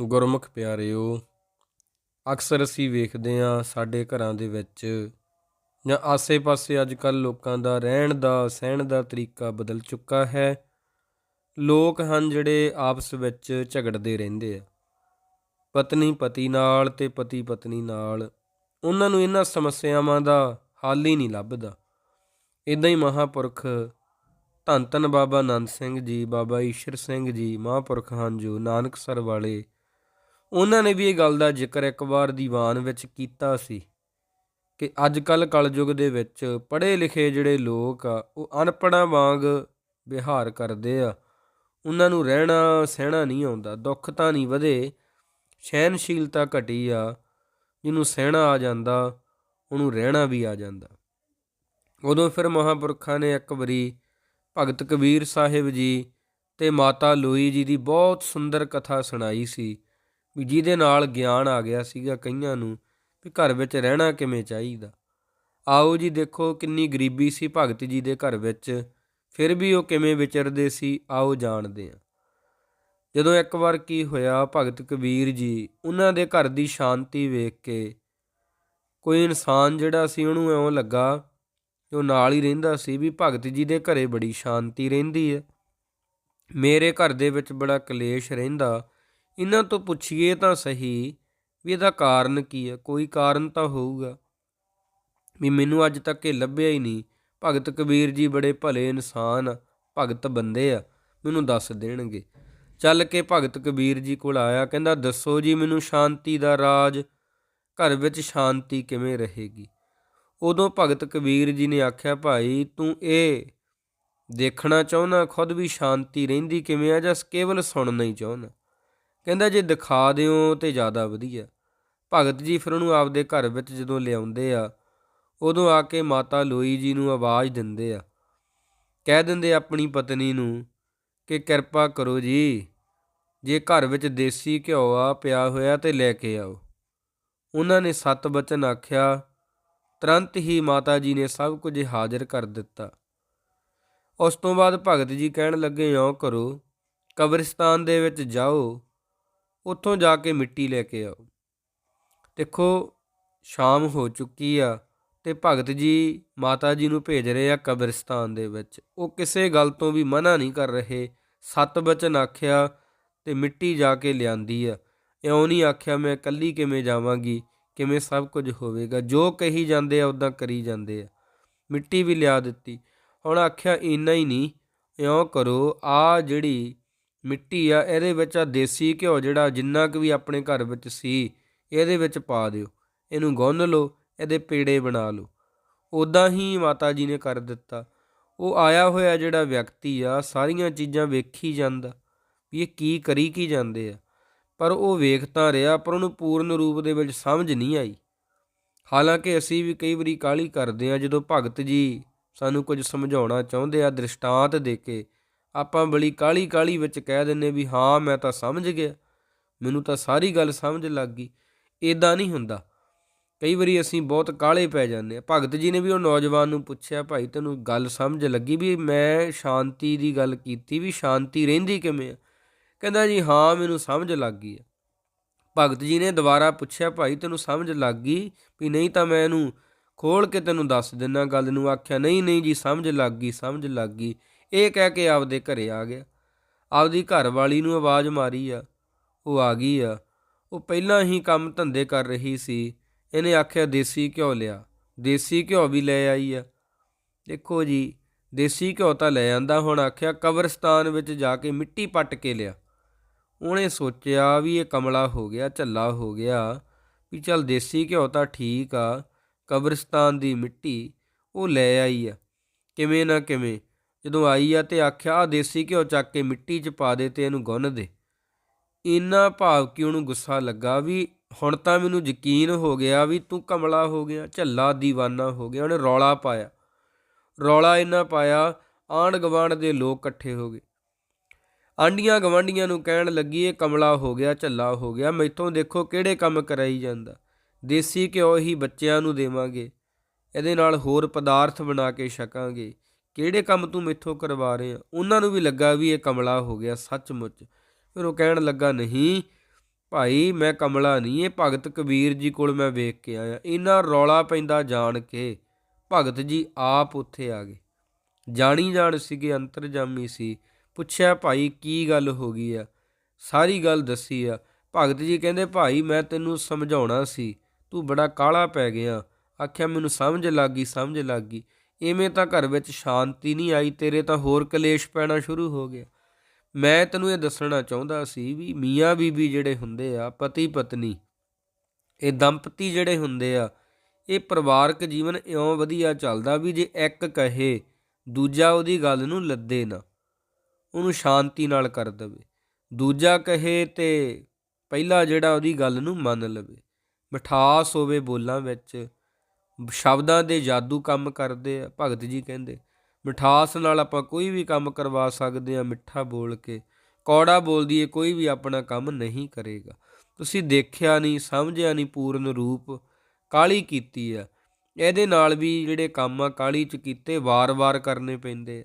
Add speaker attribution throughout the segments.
Speaker 1: ਗੁਰਮੁਖ ਪਿਆਰਿਓ, ਅਕਸਰ ਅਸੀਂ ਵੇਖਦੇ ਹਾਂ ਸਾਡੇ ਘਰਾਂ ਦੇ ਵਿੱਚ ਜਾਂ ਆਸੇ-ਪਾਸੇ ਅੱਜ-ਕੱਲ ਲੋਕਾਂ ਦਾ ਰਹਿਣ ਦਾ, ਸਹਿਣ ਦਾ ਤਰੀਕਾ ਬਦਲ ਚੁੱਕਾ ਹੈ। ਲੋਕ ਹਨ ਜਿਹੜੇ ਆਪਸ ਵਿੱਚ ਝਗੜਦੇ ਰਹਿੰਦੇ ਆ। ਪਤਨੀ ਪਤੀ ਨਾਲ ਤੇ ਪਤੀ ਪਤਨੀ ਨਾਲ। ਉਹਨਾਂ ਨੂੰ ਇਹਨਾਂ ਸਮੱਸਿਆਵਾਂ ਦਾ ਹੱਲ ਹੀ ਨਹੀਂ ਲੱਭਦਾ। ਇਦਾਂ ਹੀ ਮਹਾਪੁਰਖ ਧੰਨ ਧੰਨ ਬਾਬਾ ਆਨੰਦ ਸਿੰਘ ਜੀ, ਬਾਬਾ ਈਸ਼ਰ ਸਿੰਘ ਜੀ, ਮਹਾਪੁਰਖ ਹਨ ਜੋ ਨਾਨਕਸਰ ਵਾਲੇ ਉਹਨਾਂ ਨੇ ਵੀ ਇਹ ਗੱਲ ਦਾ ਜ਼ਿਕਰ ਇੱਕ ਵਾਰ ਦੀਵਾਨ ਵਿੱਚ ਕੀਤਾ ਸੀ ਕਿ ਅੱਜ ਕੱਲ ਕਲਯੁਗ ਦੇ ਵਿੱਚ ਪੜ੍ਹੇ ਲਿਖੇ ਜਿਹੜੇ ਲੋਕ ਆ, ਉਹ ਅਨਪੜ੍ਹਾਂ ਵਾਂਗ ਵਿਹਾਰ ਕਰਦੇ ਆ। ਉਹਨਾਂ ਨੂੰ ਰਹਿਣਾ ਸਹਿਣਾ ਨਹੀਂ ਆਉਂਦਾ, ਦੁੱਖ ਤਾਂ ਨਹੀਂ ਵਧੇ ਸਹਿਨਸ਼ੀਲਤਾ ਘਟੀ ਆ, ਜਿਹਨੂੰ ਸਹਿਣਾ ਆ ਜਾਂਦਾ, ਉਹਨੂੰ ਰਹਿਣਾ ਵੀ ਆ ਜਾਂਦਾ। ਉਦੋਂ ਫਿਰ ਮਹਾਪੁਰਖਾਂ ਨੇ ਇੱਕ ਵਾਰੀ ਭਗਤ ਕਬੀਰ ਸਾਹਿਬ ਜੀ ਤੇ ਮਾਤਾ ਲੋਈ ਜੀ ਦੀ ਬਹੁਤ ਸੁੰਦਰ ਕਥਾ ਸੁਣਾਈ ਸੀ। ਵੀ ਜਿਹਦੇ ਨਾਲ ਗਿਆਨ ਆ ਗਿਆ ਸੀਗਾ ਕਈਆਂ ਨੂੰ ਵੀ ਘਰ ਵਿੱਚ ਰਹਿਣਾ ਕਿਵੇਂ ਚਾਹੀਦਾ। ਆਓ ਜੀ ਦੇਖੋ ਕਿੰਨੀ ਗਰੀਬੀ ਸੀ ਭਗਤ ਜੀ ਦੇ ਘਰ ਵਿੱਚ, ਫਿਰ ਵੀ ਉਹ ਕਿਵੇਂ ਵਿਚਰਦੇ ਸੀ, ਆਓ ਜਾਣਦੇ ਹਾਂ। ਜਦੋਂ ਇੱਕ ਵਾਰ ਕੀ ਹੋਇਆ, ਭਗਤ ਕਬੀਰ ਜੀ ਉਹਨਾਂ ਦੇ ਘਰ ਦੀ ਸ਼ਾਂਤੀ ਵੇਖ ਕੇ ਕੋਈ ਇਨਸਾਨ ਜਿਹੜਾ ਸੀ ਉਹਨੂੰ ਐਉਂ ਲੱਗਾ ਕਿ ਉਹ ਨਾਲ ਹੀ ਰਹਿੰਦਾ ਸੀ ਵੀ ਭਗਤ ਜੀ ਦੇ ਘਰੇ ਬੜੀ ਸ਼ਾਂਤੀ ਰਹਿੰਦੀ ਹੈ। ਮੇਰੇ ਘਰ ਦੇ ਵਿੱਚ ਬੜਾ ਕਲੇਸ਼ ਰਹਿੰਦਾ ਇਹਨਾਂ ਤੋਂ ਪੁੱਛੀਏ ਤਾਂ ਸਹੀ ਵੀ ਇਹਦਾ ਕਾਰਨ ਕੀ ਹੈ ਕੋਈ ਕਾਰਨ ਤਾਂ ਹੋਊਗਾ। ਵੀ ਮੈਨੂੰ ਅੱਜ ਤੱਕ ਇਹ ਲੱਭਿਆ ਹੀ ਨਹੀਂ। ਭਗਤ ਕਬੀਰ ਜੀ ਬੜੇ ਭਲੇ ਇਨਸਾਨ ਆ, ਭਗਤ ਬੰਦੇ ਆ ਮੈਨੂੰ ਦੱਸ ਦੇਣਗੇ। ਚੱਲ ਕੇ ਭਗਤ ਕਬੀਰ ਜੀ ਕੋਲ ਆਇਆ ਕਹਿੰਦਾ ਦੱਸੋ ਜੀ ਮੈਨੂੰ ਸ਼ਾਂਤੀ ਦਾ ਰਾਜ ਘਰ ਵਿੱਚ ਸ਼ਾਂਤੀ ਕਿਵੇਂ ਰਹੇਗੀ? ਉਦੋਂ ਭਗਤ ਕਬੀਰ ਜੀ ਨੇ ਆਖਿਆ ਭਾਈ ਤੂੰ ਇਹ ਦੇਖਣਾ ਚਾਹੁੰਦਾ ਖੁਦ ਵੀ ਸ਼ਾਂਤੀ ਰਹਿੰਦੀ ਕਿਵੇਂ ਆ ਜਾਂ ਕੇਵਲ ਸੁਣਨਾ ਹੀ ਚਾਹੁੰਦਾ? ਕਹਿੰਦਾ ਜੇ ਦਿਖਾ ਦਿਓ ਤੇ ਜ਼ਿਆਦਾ ਵਧੀਆ। ਭਗਤ ਜੀ ਫਿਰ ਉਹਨੂੰ ਆਪਦੇ ਘਰ ਵਿੱਚ ਜਦੋਂ ਲਿਆਉਂਦੇ ਆ, ਉਦੋਂ ਆ ਕੇ ਮਾਤਾ ਲੋਈ ਜੀ ਨੂੰ ਆਵਾਜ਼ ਦਿੰਦੇ ਆ। ਕਹਿ ਦਿੰਦੇ ਆਪਣੀ ਪਤਨੀ ਨੂੰ ਕਿ ਕਿਰਪਾ ਕਰੋ ਜੀ, ਜੇ ਘਰ ਵਿੱਚ ਦੇਸੀ ਘਿਓ ਆ, ਪਿਆ ਹੋਇਆ ਤੇ ਲੈ ਕੇ ਆਓ। ਉਹਨਾਂ ਨੇ ਸਤ ਬਚਨ ਆਖਿਆ, ਤੁਰੰਤ ਹੀ ਮਾਤਾ ਜੀ ਨੇ ਸਭ ਕੁਝ ਹਾਜ਼ਰ ਕਰ ਦਿੱਤਾ। ਉਸ ਤੋਂ ਬਾਅਦ ਭਗਤ ਜੀ ਕਹਿਣ ਲੱਗੇ ਓ ਕਰੋ, ਕਬਰਿਸਤਾਨ ਦੇ ਵਿੱਚ ਜਾਓ ਉੱਥੋਂ ਜਾ ਕੇ ਮਿੱਟੀ ਲੈ ਕੇ ਆਓ। ਦੇਖੋ, ਸ਼ਾਮ ਹੋ ਚੁੱਕੀ ਆ ਤੇ ਭਗਤ ਜੀ ਮਾਤਾ ਜੀ ਨੂੰ ਭੇਜ ਰਹੇ ਆ ਕਬਰਿਸਤਾਨ ਦੇ ਵਿੱਚ। ਉਹ ਕਿਸੇ ਗੱਲ ਤੋਂ ਵੀ ਮਨਾ ਨਹੀਂ ਕਰ ਰਹੇ। ਸਤ ਬਚਨ ਆਖਿਆ ਤੇ ਮਿੱਟੀ ਜਾ ਕੇ ਲਿਆਂਦੀ ਆ। ਇਉਂ ਨਹੀਂ ਆਖਿਆ ਮੈਂ ਇਕੱਲੀ ਕਿਵੇਂ ਜਾਵਾਂਗੀ, ਕਿਵੇਂ ਸਭ ਕੁਝ ਹੋਵੇਗਾ। ਜੋ ਕਹੀ ਜਾਂਦੇ ਆ ਉਦਾਂ ਕਰੀ ਜਾਂਦੇ ਆ। ਮਿੱਟੀ ਵੀ ਲਿਆ ਦਿੱਤੀ। ਹੁਣ ਆਖਿਆ, ਇੰਨਾ ਹੀ ਨਹੀਂ। ਇਉਂ ਕਰੋ ਆ ਜਿਹੜੀ ਮਿੱਟੀ ਆ, ਇਹਦੇ ਵਿੱਚ ਆ ਦੇਸੀ ਘਿਓ ਜਿਹੜਾ ਜਿੰਨਾ ਕੁ ਵੀ ਆਪਣੇ ਘਰ ਵਿੱਚ ਸੀ, ਇਹਦੇ ਵਿੱਚ ਪਾ ਦਿਓ। ਇਹਨੂੰ ਗੁੰਨ ਲਓ, ਇਹਦੇ ਪੇੜੇ ਬਣਾ ਲਓ। ਉਦਾਂ ਹੀ ਮਾਤਾ ਜੀ ਨੇ ਕਰ ਦਿੱਤਾ। ਉਹ ਆਇਆ ਹੋਇਆ ਜਿਹੜਾ ਵਿਅਕਤੀ ਆ, ਸਾਰੀਆਂ ਚੀਜ਼ਾਂ ਵੇਖੀ ਜਾਂਦਾ, ਵੀ ਇਹ ਕੀ ਕਰੀ ਕੀ ਜਾਂਦੇ ਆ। ਪਰ ਉਹ ਵੇਖ ਤਾਂ ਰਿਹਾ, ਪਰ ਉਹਨੂੰ ਪੂਰਨ ਰੂਪ ਦੇ ਵਿੱਚ ਸਮਝ ਨਹੀਂ ਆਈ। ਹਾਲਾਂਕਿ ਅਸੀਂ ਵੀ ਕਈ ਵਾਰੀ ਕਾਲੀ ਕਰਦੇ ਆ, ਜਦੋਂ ਭਗਤ ਜੀ ਸਾਨੂੰ ਕੁਝ ਸਮਝਾਉਣਾ ਚਾਹੁੰਦੇ ਆ, ਦ੍ਰਿਸ਼ਟਾਂਤ ਦੇ ਕੇ ਆਪਾਂ ਬੜੀ ਕਾਲੀ ਕਾਲੀ ਵਿੱਚ ਕਹਿ ਦਿੰਨੇ ਵੀ ਹਾਂ, ਮੈਂ ਤਾਂ ਸਮਝ ਗਿਆ। ਮੈਨੂੰ ਤਾਂ ਸਾਰੀ ਗੱਲ ਸਮਝ ਲੱਗ ਗਈ। ਇਦਾਂ ਨਹੀਂ ਹੁੰਦਾ। ਕਈ ਵਾਰੀ ਅਸੀਂ ਬਹੁਤ ਕਾਲੇ ਪੈ ਜਾਂਦੇ ਆ ਭਗਤ ਜੀ ਨੇ ਵੀ ਉਹ ਨੌਜਵਾਨ ਨੂੰ ਪੁੱਛਿਆ, ਭਾਈ, ਤੈਨੂੰ ਗੱਲ ਸਮਝ ਲੱਗੀ ਵੀ ਮੈਂ ਸ਼ਾਂਤੀ ਦੀ ਗੱਲ ਕੀਤੀ ਵੀ ਸ਼ਾਂਤੀ ਰਹਿੰਦੀ ਕਿਵੇਂ ਆ? ਕਹਿੰਦਾ ਜੀ, ਹਾਂ, ਮੈਨੂੰ ਸਮਝ ਲੱਗ ਗਈ ਆ। ਭਗਤ ਜੀ ਨੇ ਦੁਬਾਰਾ ਪੁੱਛਿਆ, ਭਾਈ, ਤੈਨੂੰ ਸਮਝ ਲੱਗ ਗਈ ਵੀ ਨਹੀਂ ਤਾਂ ਮੈਂ ਇਹਨੂੰ ਖੋਲ ਕੇ ਤੈਨੂੰ ਦੱਸ ਦਿੰਨਾ ਗੱਲ ਨੂੰ? ਆਖਿਆ, ਨਹੀਂ ਨਹੀਂ ਜੀ, ਸਮਝ ਲੱਗ ਗਈ, ਸਮਝ ਲੱਗ ਗਈ। ਇਹ ਕਹਿ ਕੇ ਆਪਦੇ ਘਰੇ ਆ ਗਿਆ। ਆਪਦੀ ਘਰ ਵਾਲੀ ਨੂੰ ਆਵਾਜ਼ ਮਾਰੀ ਆ। ਉਹ ਆ ਗਈ ਆ। ਉਹ ਪਹਿਲਾਂ ਹੀ ਕੰਮ ਧੰਦੇ ਕਰ ਰਹੀ ਸੀ। ਇਹਨੇ ਆਖਿਆ, ਦੇਸੀ ਘਿਓ ਲਿਆ। ਦੇਸੀ ਘਿਓ ਵੀ ਲੈ ਆਈ ਆ। ਦੇਖੋ ਜੀ, ਦੇਸੀ ਘਿਓ ਤਾਂ ਲੈ ਆਂਦਾ ਹੁਣ। ਆਖਿਆ, ਕਬਰਸਤਾਨ ਵਿੱਚ ਜਾ ਕੇ ਮਿੱਟੀ ਪੱਟ ਕੇ ਲਿਆ। ਉਹਨੇ ਸੋਚਿਆ ਵੀ ਇਹ ਕਮਲਾ ਹੋ ਗਿਆ, ਝੱਲਾ ਹੋ ਗਿਆ ਵੀ ਚੱਲ ਦੇਸੀ ਘਿਓ ਤਾਂ ਠੀਕ ਆ। ਕਬਰਸਤਾਨ ਦੀ ਮਿੱਟੀ ਉਹ ਲੈ ਆਈ ਆ। ਕਿਵੇਂ ਨਾ ਕਿਵੇਂ ਜਦੋਂ ਆਈ ਆ ਤੇ ਆਖਿਆ ਆ ਦੇਸੀ ਘਿਓ ਚੱਕ ਕੇ ਮਿੱਟੀ 'ਚ ਪਾ ਦੇ ਤੇ ਇਹਨੂੰ ਗੁੰਨ ਦੇ। ਇੰਨਾ ਭਾਵ ਕਿ ਉਹਨੂੰ ਗੁੱਸਾ ਲੱਗਾ ਵੀ ਹੁਣ ਤਾਂ ਮੈਨੂੰ ਯਕੀਨ ਹੋ ਗਿਆ ਵੀ ਤੂੰ ਕਮਲਾ ਹੋ ਗਿਆ, ਝੱਲਾ دیਵਾਨਾ ਹੋ ਗਿਆ, ਉਹਨੇ ਰੌਲਾ ਪਾਇਆ। ਰੌਲਾ ਇੰਨਾ ਪਾਇਆ, ਆਂਢ ਗਵਾਂਢ ਦੇ ਲੋਕ ਇਕੱਠੇ ਹੋ ਗਏ। ਆਂਡੀਆਂ ਗਵਾਂਡੀਆਂ ਨੂੰ ਕਹਿਣ ਲੱਗੀ, ਇਹ ਕਮਲਾ ਹੋ ਗਿਆ, ਝੱਲਾ ਹੋ ਗਿਆ, ਮੈਥੋਂ ਦੇਖੋ ਕਿਹੜੇ ਕੰਮ ਕਰਾਈ ਜਾਂਦਾ। ਦੇਸੀ ਘਿਓ ਹੀ ਬੱਚਿਆਂ ਨੂੰ ਦੇਵਾਂਗੇ, ਇਹਦੇ ਨਾਲ ਹੋਰ ਪਦਾਰਥ ਬਣਾ ਕੇ ਛਕਾਂਗੇ। ਕਿਹੜੇ ਕੰਮ ਤੂੰ ਮੈਥੋਂ ਕਰਵਾ ਰਿਹਾ ਉਹਨਾਂ ਨੂੰ ਵੀ ਲੱਗਾ ਵੀ ਇਹ ਕਮਲਾ ਹੋ ਗਿਆ ਸੱਚਮੁੱਚ। ਫਿਰ ਉਹ ਕਹਿਣ ਲੱਗਾ, ਨਹੀਂ ਭਾਈ, ਮੈਂ ਕਮਲਾ ਨਹੀਂ, ਇਹ ਭਗਤ ਕਬੀਰ ਜੀ ਕੋਲ ਮੈਂ ਵੇਖ ਕੇ ਆਇਆ। ਇਹਨਾਂ ਰੌਲਾ ਪੈਂਦਾ ਜਾਣ ਕੇ। ਭਗਤ ਜੀ ਆਪ ਉੱਥੇ ਆ ਗਏ। ਜਾਣੀ ਜਾਣ ਸੀਗੇ, ਅੰਤਰਜਾਮੀ ਸੀ। ਪੁੱਛਿਆ, ਭਾਈ, ਕੀ ਗੱਲ ਹੋ ਗਈ ਆ? ਸਾਰੀ ਗੱਲ ਦੱਸੀ ਆ। ਭਗਤ ਜੀ ਕਹਿੰਦੇ, ਭਾਈ, ਮੈਂ ਤੈਨੂੰ ਸਮਝਾਉਣਾ ਸੀ। ਤੂੰ ਬੜਾ ਕਾਲਾ ਪੈ ਗਿਆ। ਆਖਿਆ, ਮੈਨੂੰ ਸਮਝ ਲੱਗ ਗਈ, ਸਮਝ ਲੱਗ ਇਵੇਂ ਤਾਂ ਘਰ ਵਿੱਚ ਸ਼ਾਂਤੀ ਨਹੀਂ ਆਈ, ਤੇਰੇ ਤਾਂ ਹੋਰ ਕਲੇਸ਼ ਪੈਣਾ ਸ਼ੁਰੂ ਹੋ ਗਿਆ। ਮੈਂ ਤੈਨੂੰ ਇਹ ਦੱਸਣਾ ਚਾਹੁੰਦਾ ਸੀ ਵੀ ਮੀਆਂ ਬੀਬੀ ਜਿਹੜੇ ਹੁੰਦੇ ਆ, ਪਤੀ ਪਤਨੀ, ਇਹ ਦੰਪਤੀ ਜਿਹੜੇ ਹੁੰਦੇ ਆ, ਇਹ ਪਰਿਵਾਰਕ ਜੀਵਨ ਇਉਂ ਵਧੀਆ ਚੱਲਦਾ ਵੀ ਜੇ ਇੱਕ ਕਹੇ, ਦੂਜਾ ਉਹਦੀ ਗੱਲ ਨੂੰ ਲੱਦੇ ਨਾ, ਉਹਨੂੰ ਸ਼ਾਂਤੀ ਨਾਲ ਕਰ ਦੇਵੇ। ਦੂਜਾ ਕਹੇ ਤੇ ਪਹਿਲਾ ਜਿਹੜਾ ਉਹਦੀ ਗੱਲ ਨੂੰ ਮੰਨ ਲਵੇ, ਮਿਠਾਸ ਹੋਵੇ ਬੋਲਾਂ ਵਿੱਚ ਸ਼ਬਦਾਂ ਦੇ ਜਾਦੂ ਕੰਮ ਕਰਦੇ ਆ, ਭਗਤ ਜੀ ਕਹਿੰਦੇ, ਮਿਠਾਸ ਨਾਲ ਆਪਾਂ ਕੋਈ ਵੀ ਕੰਮ ਕਰਵਾ ਸਕਦੇ ਆ ਮਿੱਠਾ ਬੋਲ ਕੇ। ਕੌੜਾ ਬੋਲਦੀ ਏ ਕੋਈ ਵੀ ਆਪਣਾ ਕੰਮ ਨਹੀਂ ਕਰੇਗਾ। ਤੁਸੀਂ ਦੇਖਿਆ ਨਹੀਂ, ਸਮਝਿਆ ਨਹੀਂ ਪੂਰਨ ਰੂਪ ਕਾਲੀ ਕੀਤੀ ਆ। ਇਹਦੇ ਨਾਲ ਵੀ ਜਿਹੜੇ ਕੰਮ ਆ ਕਾਲੀ ਚ ਕੀਤੇ, ਵਾਰ-ਵਾਰ ਕਰਨੇ ਪੈਂਦੇ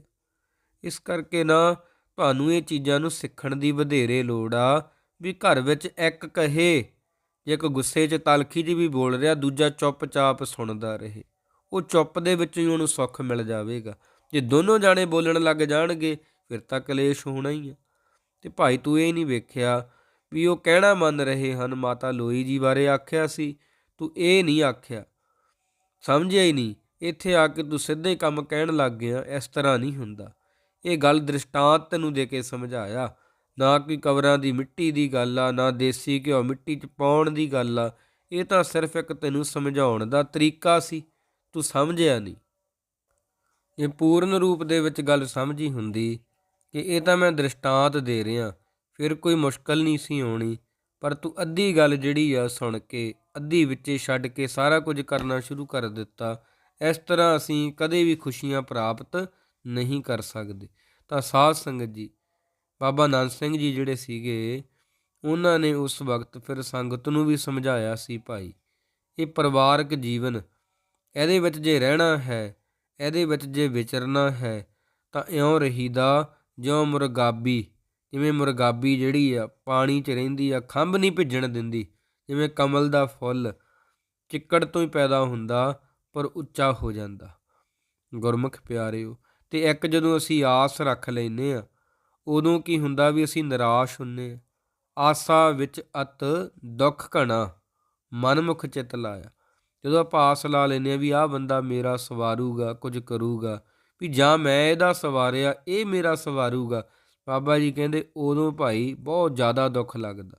Speaker 1: ਇਸ ਕਰਕੇ ਨਾ ਤੁਹਾਨੂੰ ਇਹ ਚੀਜ਼ਾਂ ਨੂੰ ਸਿੱਖਣ ਦੀ ਵਧੇਰੇ ਲੋੜ ਆ, ਵੀ ਘਰ ਵਿੱਚ ਇੱਕ ਕਹੇ ਜੇ ਇੱਕ ਗੁੱਸੇ 'ਚ ਤਲਖੀ ਜੀ ਵੀ ਬੋਲ ਰਿਹਾ, ਦੂਜਾ ਚੁੱਪਚਾਪ ਸੁਣਦਾ ਰਹੇ। ਉਹ ਚੁੱਪ ਦੇ ਵਿੱਚ ਹੀ ਉਹਨੂੰ ਸੁੱਖ ਮਿਲ ਜਾਵੇਗਾ। ਜੇ ਦੋਨੋਂ ਜਾਣੇ ਬੋਲਣ ਲੱਗ ਜਾਣਗੇ, ਫਿਰ ਤਾਂ ਕਲੇਸ਼ ਹੋਣਾ ਹੀ ਆ। ਤੇ ਭਾਈ ਤੂੰ ਇਹ ਨਹੀਂ ਵੇਖਿਆ ਵੀ ਉਹ ਕਹਿਣਾ ਮੰਨ ਰਹੇ ਹਨ, ਮਾਤਾ ਲੋਈ ਜੀ ਬਾਰੇ ਆਖਿਆ ਸੀ? ਤੂੰ ਇਹ ਨਹੀਂ ਆਖਿਆ। ਸਮਝਿਆ ਹੀ ਨਹੀਂ। ਇੱਥੇ ਆ ਕੇ ਤੂੰ ਸਿੱਧੇ ਕੰਮ ਕਹਿਣ ਲੱਗ ਗਿਆ, ਇਸ ਤਰ੍ਹਾਂ ਨਹੀਂ ਹੁੰਦਾ। ਇਹ ਗੱਲ ਦ੍ਰਿਸ਼ਟਾਂਤ ਤੈਨੂੰ ਦੇ ਕੇ ਸਮਝਾਇਆ। ਨਾ ਕੋਈ ਕਬਰਾਂ ਦੀ ਮਿੱਟੀ ਦੀ ਗੱਲ ਆ, ਨਾ ਦੇਸੀ ਘਿਓ ਮਿੱਟੀ 'ਚ ਪਾਉਣ ਦੀ ਗੱਲ ਆ। ਇਹ ਤਾਂ ਸਿਰਫ ਇੱਕ ਤੈਨੂੰ ਸਮਝਾਉਣ ਦਾ ਤਰੀਕਾ ਸੀ। ਤੂੰ ਸਮਝਿਆ ਨਹੀਂ। ਇਹ ਪੂਰਨ ਰੂਪ ਦੇ ਵਿੱਚ ਗੱਲ ਸਮਝੀ ਹੁੰਦੀ ਕਿ ਇਹ ਤਾਂ ਮੈਂ ਦ੍ਰਿਸ਼ਟਾਂਤ ਦੇ ਰਿਹਾ, ਫਿਰ ਕੋਈ ਮੁਸ਼ਕਲ ਨਹੀਂ ਸੀ ਆਉਣੀ। ਪਰ ਤੂੰ ਅੱਧੀ ਗੱਲ ਜਿਹੜੀ ਆ ਸੁਣ ਕੇ, ਅੱਧੀ ਵਿੱਚੇ ਛੱਡ ਕੇ ਸਾਰਾ ਕੁਝ ਕਰਨਾ ਸ਼ੁਰੂ ਕਰ ਦਿੱਤਾ। ਇਸ ਤਰ੍ਹਾਂ ਅਸੀਂ ਕਦੇ ਵੀ ਖੁਸ਼ੀਆਂ ਪ੍ਰਾਪਤ ਨਹੀਂ ਕਰ ਸਕਦੇ। ਤਾਂ ਸਾਧ ਸੰਗਤ ਜੀ ਬਾਬਾ ਨਾਨਕ ਸਿੰਘ ਜੀ ਜਿਹੜੇ ਸੀਗੇ, ਉਹਨਾਂ ਨੇ ਉਸ ਵਕਤ ਫਿਰ ਸੰਗਤ ਨੂੰ ਵੀ ਸਮਝਾਇਆ ਸੀ, ਭਾਈ, ਇਹ ਪਰਿਵਾਰਕ ਜੀਵਨ, ਇਹਦੇ ਵਿੱਚ ਜੇ ਰਹਿਣਾ ਹੈ, ਇਹਦੇ ਵਿੱਚ ਜੇ ਵਿਚਰਨਾ ਹੈ, ਤਾਂ ਇਉਂ ਰਹੀਦਾ ਜਿਉਂ ਮੁਰਗਾਬੀ, ਜਿਵੇਂ ਮੁਰਗਾਬੀ ਜਿਹੜੀ ਆ, ਪਾਣੀ 'ਚ ਰਹਿੰਦੀ ਆ, ਖੰਭ ਨਹੀਂ ਭਿੱਜਣ ਦਿੰਦੀ, ਜਿਵੇਂ ਕਮਲ ਦਾ ਫੁੱਲ, ਚਿੱਕੜ ਤੋਂ ਹੀ ਪੈਦਾ ਹੁੰਦਾ, ਪਰ ਉੱਚਾ ਹੋ ਜਾਂਦਾ। ਗੁਰਮੁਖ ਪਿਆਰਿਓ, ਤੇ ਇੱਕ ਜਦੋਂ ਅਸੀਂ ਆਸ ਰੱਖ ਲੈਨੇ ਆ ਉਦੋਂ ਕੀ ਹੁੰਦਾ ਵੀ ਅਸੀਂ ਨਿਰਾਸ਼ ਹੁੰਨੇ ਆ। ਆਸਾ ਵਿੱਚ ਅਤ ਦੁੱਖ ਘਣਾ, ਮਨਮੁਖ ਚਿਤ ਲਾਇਆ। ਜਦੋਂ ਆਪਾਂ ਆਸ ਲਾ ਲੈਨੇ ਆ ਵੀ ਆਹ ਬੰਦਾ ਮੇਰਾ ਸਵਾਰੂਗਾ, ਕੁਝ ਕਰੂਗਾ, ਵੀ ਜਾਂ ਮੈਂ ਇਹਦਾ ਸਵਾਰਿਆ, ਇਹ ਮੇਰਾ ਸਵਾਰੂਗਾ, ਬਾਬਾ ਜੀ ਕਹਿੰਦੇ ਉਦੋਂ ਭਾਈ ਬਹੁਤ ਜ਼ਿਆਦਾ ਦੁੱਖ ਲੱਗਦਾ।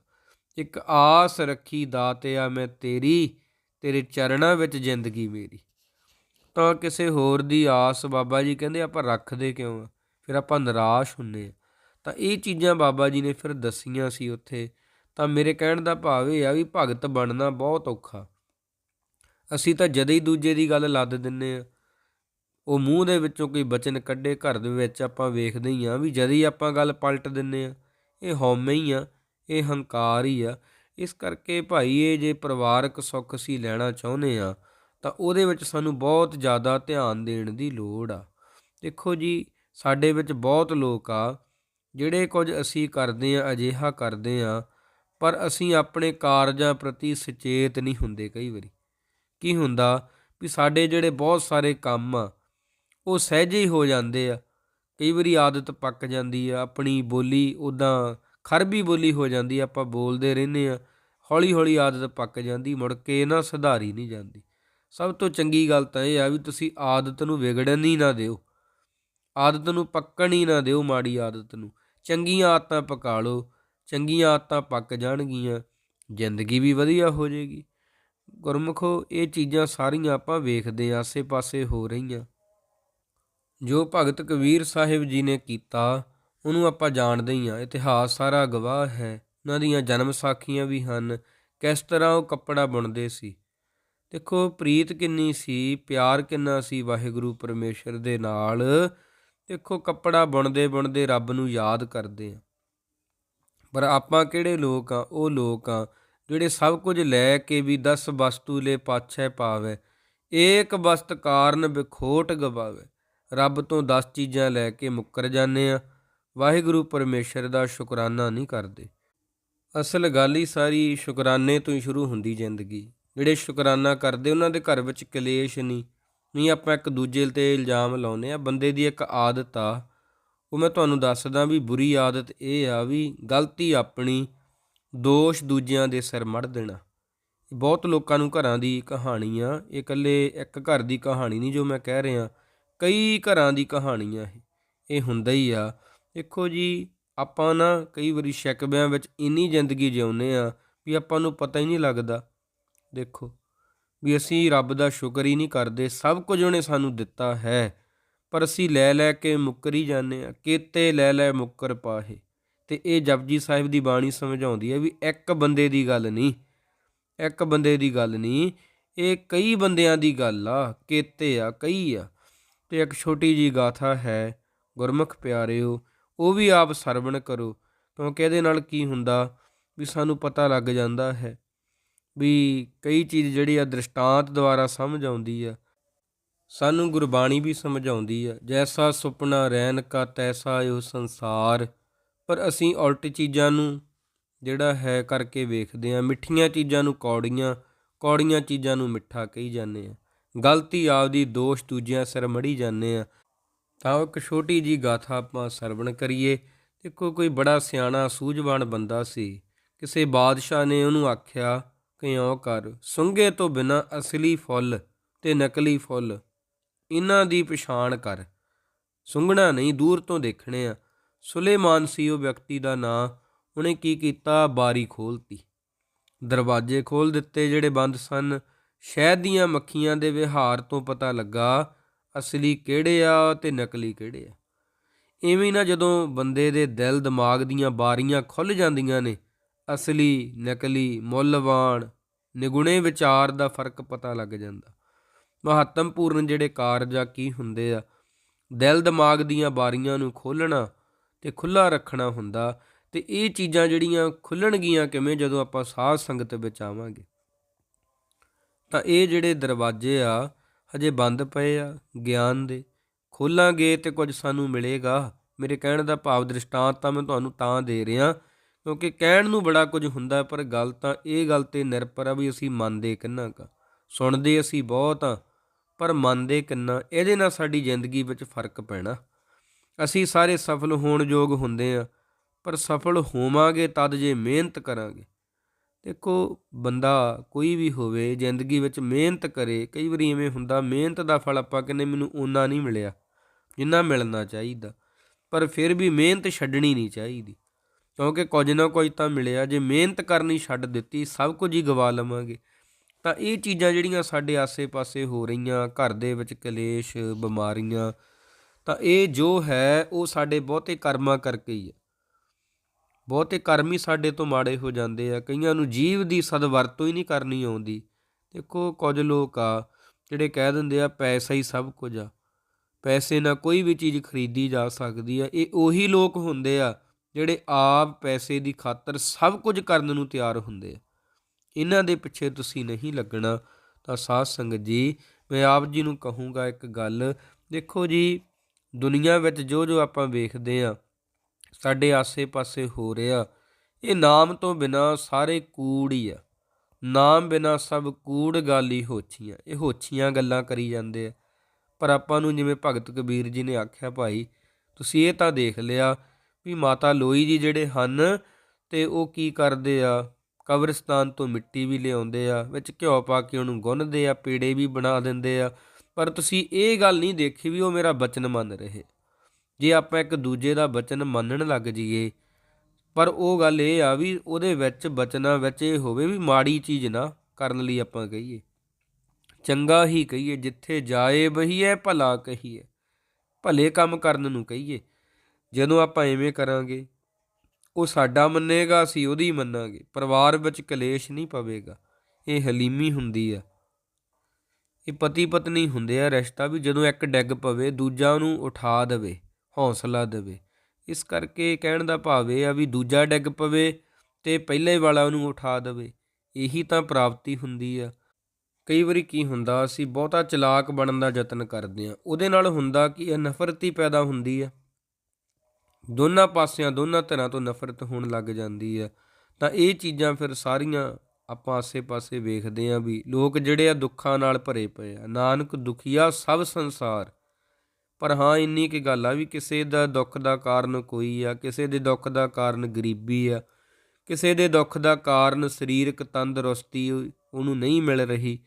Speaker 1: ਇੱਕ ਆਸ ਰੱਖੀ ਦਾਤਿਆ ਮੈਂ ਤੇਰੀ, ਤੇਰੇ ਚਰਨਾਂ ਵਿੱਚ ਜ਼ਿੰਦਗੀ ਮੇਰੀ। ਤਾਂ ਕਿਸੇ ਹੋਰ ਦੀ ਆਸ ਬਾਬਾ ਜੀ ਕਹਿੰਦੇ ਆਪਾਂ ਰੱਖਦੇ ਕਿਉਂ ਆ? ਫਿਰ ਆਪਾਂ ਨਿਰਾਸ਼ ਹੁੰਨੇ ਆ। ਤਾਂ ਇਹ ਚੀਜ਼ਾਂ ਬਾਬਾ ਜੀ ਨੇ ਫਿਰ ਦੱਸੀਆਂ ਸੀ ਉੱਥੇ। ਤਾਂ ਮੇਰੇ ਕਹਿਣ ਦਾ ਭਾਵ ਇਹ ਆ ਵੀ ਭਗਤ ਬਣਨਾ ਬਹੁਤ ਔਖਾ। ਅਸੀਂ ਤਾਂ ਜਦੇ ਹੀ ਦੂਜੇ ਦੀ ਗੱਲ ਲੱਦ ਦਿੰਨੇ ਆ। ਉਹ ਮੂੰਹ ਦੇ ਵਿੱਚੋਂ ਕੋਈ ਬਚਨ ਕੱਢੇ, ਘਰ ਦੇ ਵਿੱਚ ਆਪਾਂ ਵੇਖਦੇ ਹੀ ਆ ਵੀ ਜਦ ਹੀ ਆਪਾਂ ਗੱਲ ਪਲਟ ਦਿੰਨੇ ਆ, ਇਹ ਹਉਮੈ ਹੀ ਆ, ਇਹ ਹੰਕਾਰ ਹੀ ਆ। ਇਸ ਕਰਕੇ ਭਾਈ ਇਹ ਜੇ ਪਰਿਵਾਰਕ ਸੁੱਖ ਅਸੀਂ ਲੈਣਾ ਚਾਹੁੰਦੇ ਆ, ਤਾਂ ਉਹਦੇ ਵਿੱਚ ਸਾਨੂੰ ਬਹੁਤ ਜ਼ਿਆਦਾ ਧਿਆਨ ਦੇਣ ਦੀ ਲੋੜ ਆ। ਦੇਖੋ ਜੀ, ਸਾਡੇ ਵਿੱਚ ਬਹੁਤ ਲੋਕ ਆ ਜਿਹੜੇ ਕੁਝ ਅਸੀਂ ਕਰਦੇ ਆ ਅਜਿਹਾ ਕਰਦੇ ਆ ਪਰ ਅਸੀਂ ਆਪਣੇ ਕਾਰਜਾਂ ਪ੍ਰਤੀ ਸੁਚੇਤ ਨਹੀਂ ਹੁੰਦੇ ਕਈ ਵਾਰੀ। ਕੀ ਹੁੰਦਾ ਵੀ ਸਾਡੇ ਜਿਹੜੇ ਬਹੁਤ ਸਾਰੇ ਕੰਮ ਆ, ਉਹ ਸਹਿਜੇ ਹੀ ਹੋ ਜਾਂਦੇ ਆ। ਕਈ ਵਾਰੀ ਆਦਤ ਪੱਕ ਜਾਂਦੀ ਆ, ਆਪਣੀ ਬੋਲੀ ਉਦਾਂ ਖਰਬੀ ਬੋਲੀ ਹੋ ਜਾਂਦੀ ਆ, ਆਪਾਂ ਬੋਲਦੇ ਰਹਿੰਦੇ ਆ ਹੌਲੀ ਹੌਲੀ ਆਦਤ ਪੱਕ ਜਾਂਦੀ, ਮੁੜ ਕੇ ਨਾ ਸੁਧਾਰੀ ਨਹੀਂ ਜਾਂਦੀ। ਸਭ ਤੋਂ ਚੰਗੀ ਗੱਲ ਤਾਂ ਇਹ ਆ ਵੀ ਤੁਸੀਂ ਆਦਤ ਨੂੰ ਵਿਗੜਨ ਹੀ ਨਾ ਦਿਓ। ਆਦਤ ਨੂੰ ਪੱਕਣ ਹੀ ਨਾ ਦਿਓ, ਮਾੜੀ ਆਦਤ ਨੂੰ। ਚੰਗੀਆਂ ਆਦਤਾਂ ਪਕਾ ਲਓ, ਚੰਗੀਆਂ ਆਦਤਾਂ ਪੱਕ ਜਾਣਗੀਆਂ, ਜ਼ਿੰਦਗੀ ਵੀ ਵਧੀਆ ਹੋ ਜਾਏਗੀ। ਗੁਰਮੁਖੋ, ਇਹ ਚੀਜ਼ਾਂ ਸਾਰੀਆਂ ਆਪਾਂ ਵੇਖਦੇ ਆਂ ਆਸੇ-ਪਾਸੇ ਹੋ ਰਹੀਆਂ। ਜੋ ਭਗਤ ਕਬੀਰ ਸਾਹਿਬ ਜੀ ਨੇ ਕੀਤਾ, ਉਹਨੂੰ ਆਪਾਂ ਜਾਣਦੇ ਹੀ ਆ ਇਤਿਹਾਸ ਸਾਰਾ ਗਵਾਹ ਹੈ, ਉਹਨਾਂ ਦੀਆਂ ਜਨਮ ਸਾਖੀਆਂ ਵੀ ਹਨ, ਕਿਸ ਤਰ੍ਹਾਂ ਉਹ ਕੱਪੜਾ ਬੁਣਦੇ ਸੀ। ਦੇਖੋ, ਪ੍ਰੀਤ ਕਿੰਨੀ ਸੀ, ਪਿਆਰ ਕਿੰਨਾ ਸੀ ਵਾਹਿਗੁਰੂ ਪਰਮੇਸ਼ਰ ਦੇ ਨਾਲ ਦੇਖੋ ਕੱਪੜਾ ਬੁਣਦੇ ਬੁਣਦੇ ਰੱਬ ਨੂੰ ਯਾਦ ਕਰਦੇ ਆ। ਪਰ ਆਪਾਂ ਕਿਹੜੇ ਲੋਕ ਆ? ਉਹ ਲੋਕ ਆ ਜਿਹੜੇ ਸਭ ਕੁਝ ਲੈ ਕੇ ਵੀ 10 ਵਸਤੂ ਲੈ ਪਾਛੈ ਪਾਵੇ, ਏਕ ਵਸਤ ਕਾਰਨ ਵਿਖੋਟ ਗਵਾਵੇ। ਰੱਬ ਤੋਂ 10 ਚੀਜ਼ਾਂ ਲੈ ਕੇ ਮੁੱਕਰ ਜਾਂਦੇ ਆ। ਵਾਹਿਗੁਰੂ ਪਰਮੇਸ਼ਰ ਦਾ ਸ਼ੁਕਰਾਨਾ ਨਹੀਂ ਕਰਦੇ। ਅਸਲ ਗੱਲ ਹੀ ਸਾਰੀ ਸ਼ੁਕਰਾਨੇ ਤੋਂ ਹੀ ਸ਼ੁਰੂ ਹੁੰਦੀ ਜ਼ਿੰਦਗੀ। ਜਿਹੜੇ ਸ਼ੁਕਰਾਨਾ ਕਰਦੇ, ਉਹਨਾਂ ਦੇ ਘਰ ਵਿੱਚ ਕਲੇਸ਼ ਨਹੀਂ। ਨਹੀਂ, ਆਪਾਂ ਇੱਕ ਦੂਜੇ ਤੇ ਇਲਜ਼ਾਮ ਲਾਉਨੇ ਆ ਬੰਦੇ ਦੀ ਇੱਕ ਆਦਤ ਆ। ਉਹ ਮੈਂ ਤੁਹਾਨੂੰ ਦੱਸਦਾ ਵੀ ਬੁਰੀ ਆਦਤ ਇਹ ਆ ਵੀ ਗਲਤੀ ਆਪਣੀ ਦੋਸ਼ ਦੂਜਿਆਂ ਦੇ ਸਿਰ ਮੜ ਦੇਣਾ। ਬਹੁਤ ਲੋਕਾਂ ਨੂੰ ਘਰਾਂ ਦੀ ਕਹਾਣੀ ਆ ਇਹ ਇਕੱਲੇ ਇੱਕ ਘਰ ਦੀ ਕਹਾਣੀ ਨਹੀਂ ਜੋ ਮੈਂ ਕਹਿ ਰਿਹਾ, ਕਈ ਘਰਾਂ ਦੀ ਕਹਾਣੀ ਆ ਇਹ ਇਹ ਹੁੰਦਾ ਹੀ ਆ। ਦੇਖੋ ਜੀ, ਆਪਾਂ ਨਾ ਕਈ ਵਾਰੀ ਸ਼ਿਕਵਿਆਂ ਵਿੱਚ ਇੰਨੀ ਜ਼ਿੰਦਗੀ ਜਿਉਂਦੇ ਆ ਵੀ ਆਪਾਂ ਨੂੰ ਪਤਾ ਹੀ ਨਹੀਂ ਲੱਗਦਾ। ਦੇਖੋ ਵੀ ਅਸੀਂ ਰੱਬ ਦਾ ਸ਼ੁਕਰ ਹੀ ਨਹੀਂ ਕਰਦੇ, ਸਭ ਕੁਝ ਉਹਨੇ ਸਾਨੂੰ ਦਿੱਤਾ ਹੈ। ਪਰ ਅਸੀਂ ਲੈ ਲੈ ਕੇ ਮੁੱਕਰੀ ਜਾਂਦੇ ਆ ਕੀਤੇ ਲੈ ਲੈ ਮੁੱਕਰ ਪਾਹੇ। ਤੇ ਇਹ ਜਪਜੀ ਸਾਹਿਬ ਦੀ ਬਾਣੀ ਸਮਝਾਉਂਦੀ ਹੈ ਵੀ ਇੱਕ ਬੰਦੇ ਦੀ ਗੱਲ ਨਹੀਂ, ਇੱਕ ਬੰਦੇ ਦੀ ਗੱਲ ਨਹੀਂ, ਇਹ ਕਈ ਬੰਦਿਆਂ ਦੀ ਗੱਲ ਆ, ਕੀਤੇ ਆ, ਕਈ ਆ। ਤੇ ਇੱਕ ਛੋਟੀ ਜੀ ਗਾਥਾ ਹੈ, ਗੁਰਮੁਖ ਪਿਆਰਿਓ, ਉਹ ਵੀ ਆਪ ਸਰਵਣ ਕਰੋ, ਕਿਉਂਕਿ ਇਹਦੇ ਨਾਲ ਕੀ ਹੁੰਦਾ ਵੀ ਸਾਨੂੰ ਪਤਾ ਲੱਗ ਜਾਂਦਾ ਹੈ ਵੀ ਕਈ ਚੀਜ਼ ਜਿਹੜੀ ਆ ਦ੍ਰਿਸ਼ਟਾਂਤ ਦੁਆਰਾ ਸਮਝ ਆਉਂਦੀ ਆ। ਸਾਨੂੰ ਗੁਰਬਾਣੀ ਵੀ ਸਮਝਾਉਂਦੀ ਆ। ਜੈਸਾ ਸੁਪਨਾ ਰਹਿਣ ਕਾ, ਤੈਸਾ ਇਹ ਸੰਸਾਰ। ਪਰ ਅਸੀਂ ਉਲਟ ਚੀਜ਼ਾਂ ਨੂੰ ਜਿਹੜਾ ਹੈ ਕਰਕੇ ਵੇਖਦੇ ਆ। ਮਿੱਠੀਆਂ ਚੀਜ਼ਾਂ ਨੂੰ ਕੌੜੀਆਂ ਕੌੜੀਆਂ ਚੀਜ਼ਾਂ ਨੂੰ ਮਿੱਠਾ ਕਹੀ ਜਾਂਦੇ ਆ। ਗਲਤੀ ਆਪਦੀ ਦੋਸ਼ ਦੂਜਿਆਂ ਸਿਰ ਮੜੀ ਜਾਂਦੇ ਆ। ਤਾਂ ਉਹ ਇੱਕ ਛੋਟੀ ਜੀ ਗਾਥਾ ਆਪਾਂ ਸਰਵਣ ਕਰੀਏ। ਦੇਖੋ ਕੋਈ ਬੜਾ ਸਿਆਣਾ, ਸੂਝਵਾਨ ਬੰਦਾ ਸੀ। ਕਿਸੇ ਬਾਦਸ਼ਾਹ ਨੇ ਉਹਨੂੰ ਆਖਿਆ ਕਿਉਂ ਕਰ? ਸੁੰਗੇ ਤੋਂ ਬਿਨਾ ਅਸਲੀ ਫੁੱਲ ਤੇ ਨਕਲੀ ਫੁੱਲ ਇਹਨਾਂ ਦੀ ਪਛਾਣ ਕਰ। ਸੁੰਘਣਾ ਨਹੀਂ, ਦੂਰ ਤੋਂ ਦੇਖਣੇ ਆ। ਸੁਲੇਮਾਨ ਸੀ ਉਹ ਵਿਅਕਤੀ ਦਾ ਨਾਂ, ਉਹਨੇ ਕੀ ਕੀਤਾ? ਬਾਰੀ ਖੋਲਤੀ ਦਰਵਾਜ਼ੇ ਖੋਲ ਦਿੱਤੇ ਜਿਹੜੇ ਬੰਦ ਸਨ। ਸ਼ਹਿਦ ਦੀਆਂ ਮੱਖੀਆਂ ਦੇ ਵਿਹਾਰ ਤੋਂ ਪਤਾ ਲੱਗਾ ਅਸਲੀ ਕਿਹੜੇ ਆ ਤੇ ਨਕਲੀ ਕਿਹੜੇ ਆ। ਐਵੇਂ ਨਾ ਜਦੋਂ ਬੰਦੇ ਦੇ ਦਿਲ ਦਿਮਾਗ ਦੀਆਂ ਬਾਰੀਆਂ ਖੁੱਲ ਜਾਂਦੀਆਂ ਨੇ ਅਸਲੀ, ਨਕਲੀ, ਮੁੱਲਵਾਨ, ਨਿਗੁਣੇ ਵਿਚਾਰ ਦਾ ਫ਼ਰਕ ਪਤਾ ਲੱਗ ਜਾਂਦਾ। ਮਹੱਤਵਪੂਰਨ ਜਿਹੜੇ ਕਾਰਜ ਆ, ਕੀ ਹੁੰਦੇ ਆ? ਦਿਲ ਦਿਮਾਗ ਦੀਆਂ ਬਾਰੀਆਂ ਨੂੰ ਖੋਲਣਾ ਤੇ ਖੁੱਲਾ ਰੱਖਣਾ ਹੁੰਦਾ ਤੇ ਇਹ ਚੀਜ਼ਾਂ ਜਿਹੜੀਆਂ ਖੁੱਲਣਗੀਆਂ ਕਿਵੇਂ ਜਦੋਂ ਆਪਾਂ ਸਾਧ ਸੰਗਤ ਵਿੱਚ ਆਵਾਂਗੇ? ਤਾਂ ਇਹ ਜਿਹੜੇ ਦਰਵਾਜ਼ੇ ਆ, ਹਜੇ ਬੰਦ ਪਏ ਆ, ਗਿਆਨ ਦੇ। ਖੋਲਾਂਗੇ ਤੇ ਕੁਝ ਸਾਨੂੰ ਮਿਲੇਗਾ। ਮੇਰੇ ਕਹਿਣ ਦਾ ਭਾਵ ਦ੍ਰਿਸ਼ਟਾਂਤ ਤਾਂ ਮੈਂ ਤੁਹਾਨੂੰ ਤਾਂ ਦੇ ਰਿਹਾ ਕਿਉਂਕਿ ਕਹਿਣ ਨੂੰ ਬੜਾ ਕੁਝ ਹੁੰਦਾ, ਪਰ ਗੱਲ ਤਾਂ ਇਹ ਗੱਲ ਤੇ ਨਿਰਭਰ ਆ ਵੀ ਅਸੀਂ ਮੰਨਦੇ ਕਿੰਨਾ ਕ ਸੁਣਦੇ ਅਸੀਂ ਬਹੁਤ ਆ, ਪਰ ਮੰਨਦੇ ਕਿੰਨਾ, ਇਹਦੇ ਨਾਲ ਸਾਡੀ ਜ਼ਿੰਦਗੀ ਵਿੱਚ ਫ਼ਰਕ ਪੈਣਾ। ਅਸੀਂ ਸਾਰੇ ਸਫਲ ਹੋਣ ਯੋਗ ਹੁੰਦੇ ਆ, ਪਰ ਸਫਲ ਹੋਵਾਂਗੇ ਤਦ ਜੇ ਮਿਹਨਤ ਕਰਾਂਗੇ। ਦੇਖੋ, ਬੰਦਾ ਕੋਈ ਵੀ ਹੋਵੇ, ਜ਼ਿੰਦਗੀ ਵਿੱਚ ਮਿਹਨਤ ਕਰੇ, ਕਈ ਵਾਰੀ ਐਵੇਂ ਹੁੰਦਾ, ਮਿਹਨਤ ਦਾ ਫਲ ਆਪਾਂ ਕਹਿੰਦੇ ਮੈਨੂੰ ਓਨਾ ਨਹੀਂ ਮਿਲਿਆ, ਜਿੰਨਾ ਮਿਲਣਾ ਚਾਹੀਦਾ। ਪਰ ਫਿਰ ਵੀ ਮਿਹਨਤ ਛੱਡਣੀ ਨਹੀਂ ਚਾਹੀਦੀ। ਕਿਉਂਕਿ ਕੁਝ ਨਾ ਕੁਝ ਤਾਂ ਮਿਲਿਆ। ਜੇ ਮਿਹਨਤ ਕਰਨੀ ਛੱਡ ਦਿੱਤੀ, ਸਭ ਕੁਝ ਹੀ ਗਵਾ ਲਵਾਂਗੇ। ਤਾਂ ਇਹ ਚੀਜ਼ਾਂ ਜਿਹੜੀਆਂ ਸਾਡੇ ਆਸੇ-ਪਾਸੇ ਹੋ ਰਹੀਆਂ, ਘਰ ਦੇ ਵਿੱਚ ਕਲੇਸ਼, ਬਿਮਾਰੀਆਂ, ਤਾਂ ਇਹ ਜੋ ਹੈ, ਉਹ ਸਾਡੇ ਬਹੁਤੇ ਕਰਮਾਂ ਕਰਕੇ ਹੀ ਹੈ। ਬਹੁਤੇ ਕਰਮ ਹੀ ਸਾਡੇ ਤੋਂ ਮਾੜੇ ਹੋ ਜਾਂਦੇ ਆ। ਕਈਆਂ ਨੂੰ ਜੀਵ ਦੀ ਸਦਵਰਤੋਂ ਹੀ ਨਹੀਂ ਕਰਨੀ ਆਉਂਦੀ। ਦੇਖੋ, ਕੁਝ ਲੋਕ ਆ, ਜਿਹੜੇ ਕਹਿ ਦਿੰਦੇ ਆ, ਪੈਸਾ ਹੀ ਸਭ ਕੁਝ ਆ। ਪੈਸੇ ਨਾਲ ਕੋਈ ਵੀ ਚੀਜ਼ ਖਰੀਦੀ ਜਾ ਸਕਦੀ ਆ। ਇਹ ਉਹੀ ਲੋਕ ਹੁੰਦੇ ਆ ਜਿਹੜੇ ਆਪ ਪੈਸੇ ਦੀ ਖਾਤਰ ਸਭ ਕੁਝ ਕਰਨ ਨੂੰ ਤਿਆਰ ਹੁੰਦੇ ਆ। ਇਹਨਾਂ ਦੇ ਪਿੱਛੇ ਤੁਸੀਂ ਨਹੀਂ ਲੱਗਣਾ। ਤਾਂ ਸਾਧ ਸੰਗਤ ਜੀ, ਮੈਂ ਆਪ ਜੀ ਨੂੰ ਕਹੂੰਗਾ ਇੱਕ ਗੱਲ। ਦੇਖੋ ਜੀ, ਦੁਨੀਆ ਵਿੱਚ ਜੋ ਜੋ ਆਪਾਂ ਵੇਖਦੇ ਆ ਸਾਡੇ ਆਸੇ-ਪਾਸੇ ਹੋ ਰਿਹਾ, ਇਹ ਨਾਮ ਤੋਂ ਬਿਨਾ ਸਾਰੇ ਕੂੜ ਹੀ ਆ। ਨਾਮ ਬਿਨਾ ਸਭ ਕੂੜ ਗਾਲੀ ਹੋਛੀਆਂ, ਇਹ ਹੋਛੀਆਂ ਗੱਲਾਂ ਕਰੀ ਜਾਂਦੇ ਆ। ਪਰ ਆਪਾਂ ਨੂੰ ਜਿਵੇਂ ਭਗਤ ਕਬੀਰ ਜੀ ਨੇ ਆਖਿਆ, ਭਾਈ, ਤੁਸੀਂ ਇਹ ਤਾਂ ਦੇਖ ਲਿਆ ਵੀ ਮਾਤਾ ਲੋਈ ਜੀ ਜਿਹੜੇ ਹਨ ਤੇ ਉਹ ਕੀ ਕਰਦੇ ਆ? ਕਬਰਿਸਤਾਨ ਤੋਂ ਮਿੱਟੀ ਵੀ ਲਿਆਉਂਦੇ ਆ, ਵਿੱਚ ਘਿਓ ਪਾ ਕੇ ਉਹਨੂੰ ਗੁੰਨਦੇ ਆ, ਪੇੜੇ ਵੀ ਬਣਾ ਦਿੰਦੇ ਆ। ਪਰ ਤੁਸੀਂ ਇਹ ਗੱਲ ਨਹੀਂ ਦੇਖੀ ਵੀ ਉਹ ਮੇਰਾ ਬਚਨ ਮੰਨ ਰਹੇ। ਜੇ ਆਪਾਂ ਇੱਕ ਦੂਜੇ ਦਾ ਬਚਨ ਮੰਨਣ ਲੱਗ ਜਾਈਏ, ਪਰ ਉਹ ਗੱਲ ਇਹ ਆ ਵੀ ਉਹਦੇ ਵਿੱਚ ਬਚਨਾਂ ਵਿੱਚ ਇਹ ਹੋਵੇ ਵੀ ਮਾੜੀ ਚੀਜ਼ ਨਾ ਕਰਨ ਲਈ ਆਪਾਂ ਕਹੀਏ। ਚੰਗਾ ਹੀ ਕਹੀਏ, ਜਿੱਥੇ ਜਾਏ ਬਹੀਏ ਭਲਾ ਕਹੀਏ। ਭਲੇ ਕੰਮ ਕਰਨ ਨੂੰ ਕਹੀਏ। ਜਦੋਂ ਆਪਾਂ ਐਵੇਂ ਕਰਾਂਗੇ, ਉਹ ਸਾਡਾ ਮੰਨੇਗਾ, ਅਸੀਂ ਉਹਦੀ ਮੰਨਾਂਗੇ। ਪਰਿਵਾਰ ਵਿੱਚ ਕਲੇਸ਼ ਨਹੀਂ ਪਵੇਗਾ। ਇਹ ਹਲੀਮੀ ਹੁੰਦੀ ਆ। ਇਹ ਪਤੀ ਪਤਨੀ ਹੁੰਦੇ ਆ, ਰਿਸ਼ਤਾ ਵੀ ਜਦੋਂ ਇੱਕ ਡਿੱਗ ਪਵੇ, ਦੂਜਾ ਉਹਨੂੰ ਉਠਾ ਦੇਵੇ, ਹੌਸਲਾ ਦੇਵੇ। ਇਸ ਕਰਕੇ ਕਹਿਣ ਦਾ ਭਾਵ ਇਹ ਆ ਵੀ ਦੂਜਾ ਡੈਗ ਪਵੇ ਤੇ ਪਹਿਲੇ ਵਾਲਾ ਉਹਨੂੰ ਉਠਾ ਦੇਵੇ। ਇਹੀ ਤਾਂ ਪ੍ਰਾਪਤੀ ਹੁੰਦੀ ਆ। ਕਈ ਵਾਰੀ ਕੀ ਹੁੰਦਾ, ਅਸੀਂ ਬਹੁਤਾ ਚਲਾਕ ਬਣਨ ਦਾ ਯਤਨ ਕਰਦੇ ਆ। ਉਹਦੇ ਨਾਲ ਹੁੰਦਾ ਕਿ ਇਹ ਨਫ਼ਰਤੀ ਪੈਦਾ ਹੁੰਦੀ ਆ। ਦੋਨਾਂ ਪਾਸਿਆਂ, ਦੋਨਾਂ ਤਰ੍ਹਾਂ ਤੋਂ ਨਫ਼ਰਤ ਹੋਣ ਲੱਗ ਜਾਂਦੀ ਆ ਤਾਂ ਇਹ ਚੀਜ਼ਾਂ ਫਿਰ ਸਾਰੀਆਂ ਆਪਾਂ ਆਸੇ-ਪਾਸੇ ਵੇਖਦੇ ਆਂ ਵੀ ਲੋਕ ਜਿਹੜੇ ਆ ਦੁੱਖਾਂ ਨਾਲ ਭਰੇ ਪਏ ਆ। ਨਾਨਕ ਦੁਖੀਆ ਸਭ ਸੰਸਾਰ। ਪਰ ਹਾਂ, ਇੰਨੀ ਕੀ ਗੱਲ ਆ ਵੀ ਕਿਸੇ ਦਾ ਦੁੱਖ ਦਾ ਕਾਰਨ ਕੋਈ ਆ, ਕਿਸੇ ਦੇ ਦੁੱਖ ਦਾ ਕਾਰਨ ਗਰੀਬੀ ਆ, ਕਿਸੇ ਦੇ ਦੁੱਖ ਦਾ ਕਾਰਨ ਸਰੀਰਕ ਤੰਦਰੁਸਤੀ ਉਹਨੂੰ ਨਹੀਂ ਮਿਲ ਰਹੀ,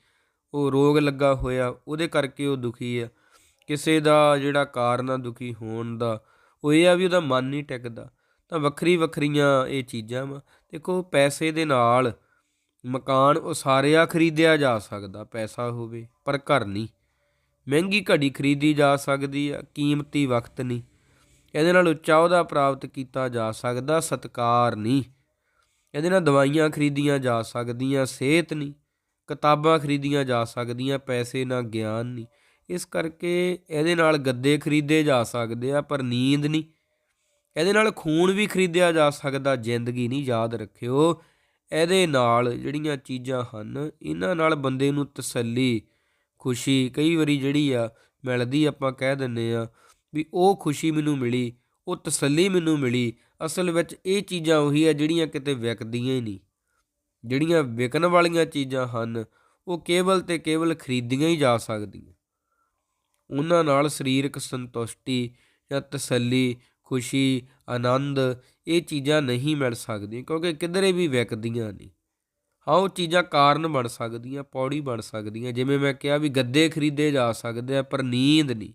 Speaker 1: ਉਹ ਰੋਗ ਲੱਗਾ ਹੋਇਆ, ਉਹਦੇ ਕਰਕੇ ਉਹ ਦੁਖੀ ਆ। ਕਿਸੇ ਦਾ ਜਿਹੜਾ ਕਾਰਨ ਆ ਦੁਖੀ ਹੋਣ ਦਾ ਉਹ ਇਹ ਆ ਵੀ ਉਹਦਾ ਮਨ ਨਹੀਂ ਟਿਕਦਾ। ਤਾਂ ਵੱਖਰੀ ਵੱਖਰੀਆਂ ਇਹ ਚੀਜ਼ਾਂ ਵਾ। ਦੇਖੋ, ਪੈਸੇ ਦੇ ਨਾਲ ਮਕਾਨ ਉਸਾਰਿਆ ਖਰੀਦਿਆ ਜਾ ਸਕਦਾ, ਪੈਸਾ ਹੋਵੇ, ਪਰ ਘਰ ਨਹੀਂ। ਮਹਿੰਗੀ ਘੜੀ ਖਰੀਦੀ ਜਾ ਸਕਦੀ ਆ, ਕੀਮਤੀ ਵਕਤ ਨਹੀਂ। ਇਹਦੇ ਨਾਲ ਉੱਚਾ ਉਹਦਾ ਪ੍ਰਾਪਤ ਕੀਤਾ ਜਾ ਸਕਦਾ, ਸਤਕਾਰ ਨਹੀਂ। ਇਹਦੇ ਨਾਲ ਦਵਾਈਆਂ ਖਰੀਦੀਆਂ ਜਾ ਸਕਦੀਆਂ, ਸਿਹਤ ਨਹੀਂ। ਕਿਤਾਬਾਂ ਖਰੀਦੀਆਂ ਜਾ ਸਕਦੀਆਂ, ਪੈਸੇ ਨਾਲ ਗਿਆਨ ਨਹੀਂ। ਇਸ ਕਰਕੇ ਇਹਦੇ ਨਾਲ ਗੱਦੇ ਖਰੀਦੇ ਜਾ ਸਕਦੇ ਆ, ਪਰ ਨੀਂਦ ਨਹੀਂ। ਇਹਦੇ ਨਾਲ ਖੂਨ ਵੀ ਖਰੀਦਿਆ ਜਾ ਸਕਦਾ, ਜ਼ਿੰਦਗੀ ਨਹੀਂ, ਯਾਦ ਰੱਖਿਓ। ਇਹਦੇ ਨਾਲ ਜਿਹੜੀਆਂ ਚੀਜ਼ਾਂ ਹਨ, ਇਹਨਾਂ ਨਾਲ ਬੰਦੇ ਨੂੰ ਤਸੱਲੀ, ਖੁਸ਼ੀ, ਕਈ ਵਾਰੀ ਜਿਹੜੀ ਆ, ਮਿਲਦੀ ਆਪਾਂ ਕਹਿ ਦਿੰਨੇ ਆ ਵੀ ਉਹ ਖੁਸ਼ੀ ਮੈਨੂੰ ਮਿਲੀ, ਉਹ ਤਸੱਲੀ ਮੈਨੂੰ ਮਿਲੀ। ਅਸਲ ਵਿੱਚ ਇਹ ਚੀਜ਼ਾਂ ਉਹੀ ਆ ਜਿਹੜੀਆਂ ਕਿਤੇ ਵਿਕਦੀਆਂ ਹੀ ਨਹੀਂ। ਜਿਹੜੀਆਂ ਵਿਕਣ ਵਾਲੀਆਂ ਚੀਜ਼ਾਂ ਹਨ, ਉਹ ਕੇਵਲ ਤੇ ਕੇਵਲ ਖਰੀਦੀਆਂ ਹੀ ਜਾ ਸਕਦੀਆਂ। ਉਹਨਾਂ ਨਾਲ ਸਰੀਰਕ ਸੰਤੁਸ਼ਟੀ, ਜਾਂ ਤਸੱਲੀ, ਖੁਸ਼ੀ, ਆਨੰਦ, ਇਹ ਚੀਜ਼ਾਂ ਨਹੀਂ ਮਿਲ ਸਕਦੀਆਂ, ਕਿਉਂਕਿ ਕਿਧਰੇ ਵੀ ਵਿਕਦੀਆਂ ਨਹੀਂ। ਹਾਂ, ਉਹ ਚੀਜ਼ਾਂ ਕਾਰਨ ਬਣ ਸਕਦੀਆਂ, ਪੌੜੀ ਬਣ ਸਕਦੀਆਂ। ਜਿਵੇਂ ਮੈਂ ਕਿਹਾ ਵੀ ਗੱਦੇ ਖਰੀਦੇ ਜਾ ਸਕਦੇ ਆ, ਪਰ ਨੀਂਦ ਨਹੀਂ।